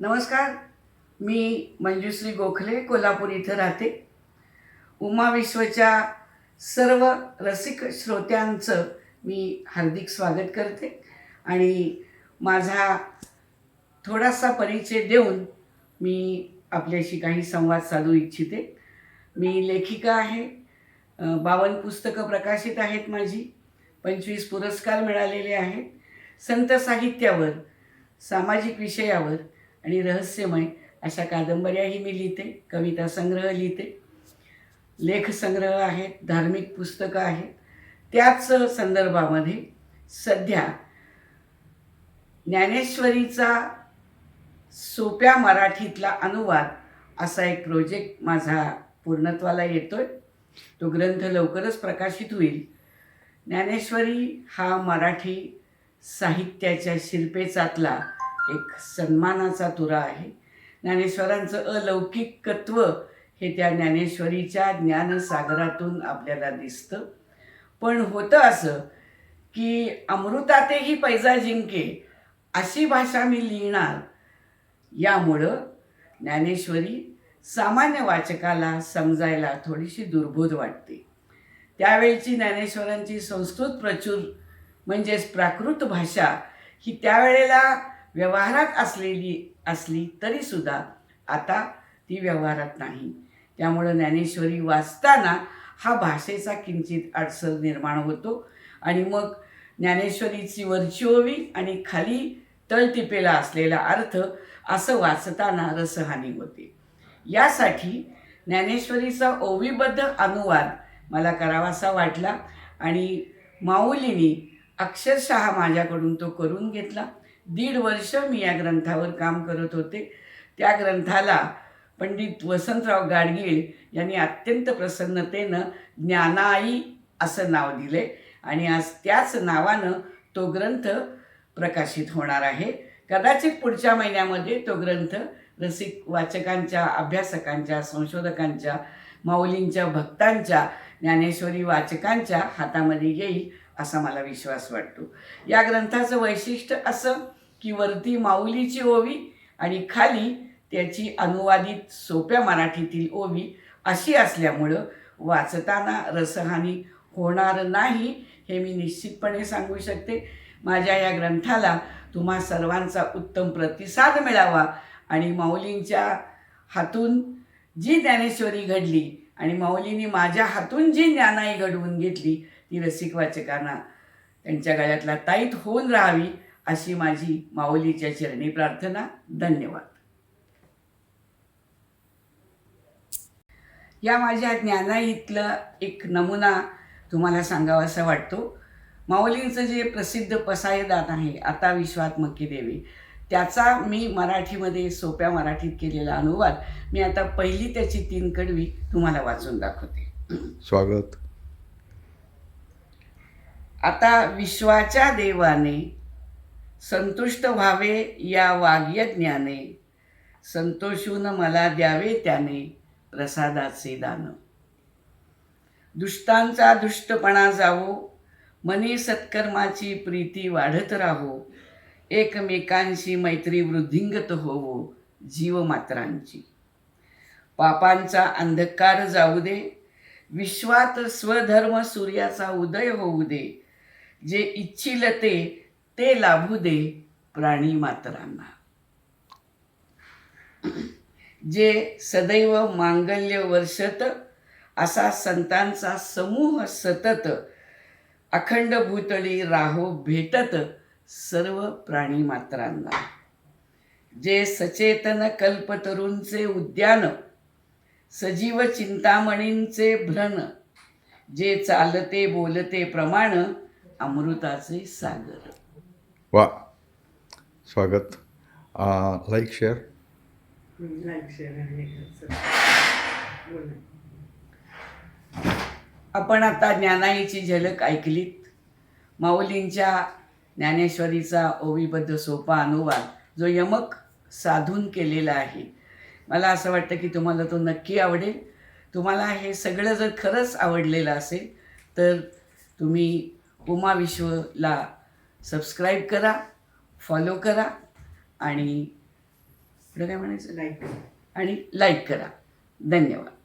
नमस्कार मी मंजुश्री गोखले कोल्हापूर इथं राहते. उमा विश्वच्या सर्व रसिक श्रोत्यांचं मी हार्दिक स्वागत करते आणि माझा थोडासा परिचय देऊन मी आपल्याशी काही संवाद साधू इच्छिते. मी लेखिका आहे बावन्न पुस्तकं प्रकाशित आहेत माझी पंचवीस पुरस्कार मिळालेले आहेत. संत साहित्यावर सामाजिक विषयावर आणि रहस्यमय अशा कादंबऱ्याही मी लिहिते कविता संग्रह लिहिते. लेखसंग्रह आहेत धार्मिक पुस्तकं आहेत. त्याच संदर्भामध्ये सध्या ज्ञानेश्वरीचा सोप्या मराठीतला अनुवाद असा एक प्रोजेक्ट माझा पूर्णत्वाला येतो आहे तो ग्रंथ लवकरच प्रकाशित होईल. ज्ञानेश्वरी हा मराठी साहित्याच्या शिल्पेचातला एक सन्मानाचा तुरा आहे. ज्ञानेश्वरांचं अलौकिकत्व हे त्या ज्ञानेश्वरीच्या ज्ञानसागरातून आपल्याला दिसतं. पण होतं असं की अमृतातेही पैजा जिंके अशी भाषा मी लिहिणार. यामुळं ज्ञानेश्वरी सामान्य वाचकाला समजायला थोडीशी दुर्बोध वाटते. त्यावेळची ज्ञानेश्वरांची संस्कृत प्रचूर म्हणजेच प्राकृत भाषा ही त्यावेळेला व्यवहारात असलेली असली तरीसुद्धा आता ती व्यवहारात नाही. त्यामुळं ज्ञानेश्वरी वाचताना हा भाषेचा किंचित अडसर निर्माण होतो आणि मग ज्ञानेश्वरीची वरची ओवी आणि खाली तळटिपेला असलेला अर्थ असं वाचताना रसहानी होते. यासाठी ज्ञानेश्वरीचा ओवीबद्ध अनुवाद मला करावासा वाटला आणि माऊलीने अक्षरशः माझ्याकडून तो करून घेतला. दीड वर्ष मी या ग्रंथावर काम करत होते. त्या ग्रंथाला पंडित वसंतराव गाडगीळ यांनी अत्यंत प्रसन्नतेनं ज्ञानाई असं नाव दिले आणि आज त्याच नावानं तो ग्रंथ प्रकाशित होणार आहे. कदाचित पुढच्या महिन्यामध्ये तो ग्रंथ रसिक वाचकांच्या अभ्यासकांच्या संशोधकांच्या माऊलींच्या भक्तांच्या ज्ञानेश्वरी वाचकांच्या हातामध्ये येईल असा मला विश्वास वाटतो. या ग्रंथाचं वैशिष्ट्य असं की वरती माऊलीची ओवी आणि खाली त्याची अनुवादित सोप्या मराठीतील ओवी अशी असल्यामुळं वाचताना रसहानी होणार नाही हे मी निश्चितपणे सांगू शकते. माझ्या या ग्रंथाला तुम्हा सर्वांचा उत्तम प्रतिसाद मिळावा आणि माऊलींच्या हातून जी ज्ञानेश्वरी घडली आणि माऊलींनी माझ्या हातून जी ज्ञानाई घडवून घेतली ती रसिक वाचकांना त्यांच्या गळ्यातला ताईत होऊन राहावी. अशी माझी माऊलीच्या चरणी प्रार्थना. धन्यवाद. या माझ्या ज्ञानाईतलं एक नमुना तुम्हाला सांगावासा वाटतो. माऊलींचं जे प्रसिद्ध पसायदान आहे आता विश्वात्मकी देवी त्याचा मी मराठीमध्ये सोप्या मराठीत केलेला अनुवाद मी आता पहिली त्याची तीन कडवी तुम्हाला वाचून दाखवते. स्वागत. आता विश्वाच्या देवाने संतुष्ट व्हावे या वाग्यज्ञाने. संतोषून मला द्यावे त्याने प्रसादाचे दान. दुष्टांचा दुष्टपणा जावो मनी सत्कर्माची प्रीती वाढत राहो. एकमेकांशी मैत्री वृद्धिंगत होवो जीवमात्रांची. पापांचा अंधकार जाऊ दे. विश्वात स्वधर्म सूर्याचा उदय होऊ दे. जे इच्छिल ते ते लाभू दे प्राणी मात्रांना. जे सदैव मांगल्य वर्षत असा संतांचा समूह सतत अखंड भूतळी राहो भेटत सर्व प्राणी मात्रांना. जे सचेतन कल्पतरूंचे उद्यान सजीव चिंतामणींचे भ्रण जे चालते बोलते प्रमाण अमृताचे सागर. वा. स्वागत. लाईक शेअर आपण आता ज्ञानाईची झलक ऐकलीत. माऊलींच्या ज्ञानेश्वरीचा ओवीबद्ध सोपा अनुवाद जो यमक साधून केलेला आहे. मला असं वाटतं की तुम्हाला तो नक्की आवडेल. तुम्हाला हे सगळं जर खरंच आवडलेलं असेल तर तुम्ही उमा विश्वला सबस्क्राईब करा फॉलो करा आणि पुढं काय म्हणायचं? लाईक आणि लाईक करा. धन्यवाद.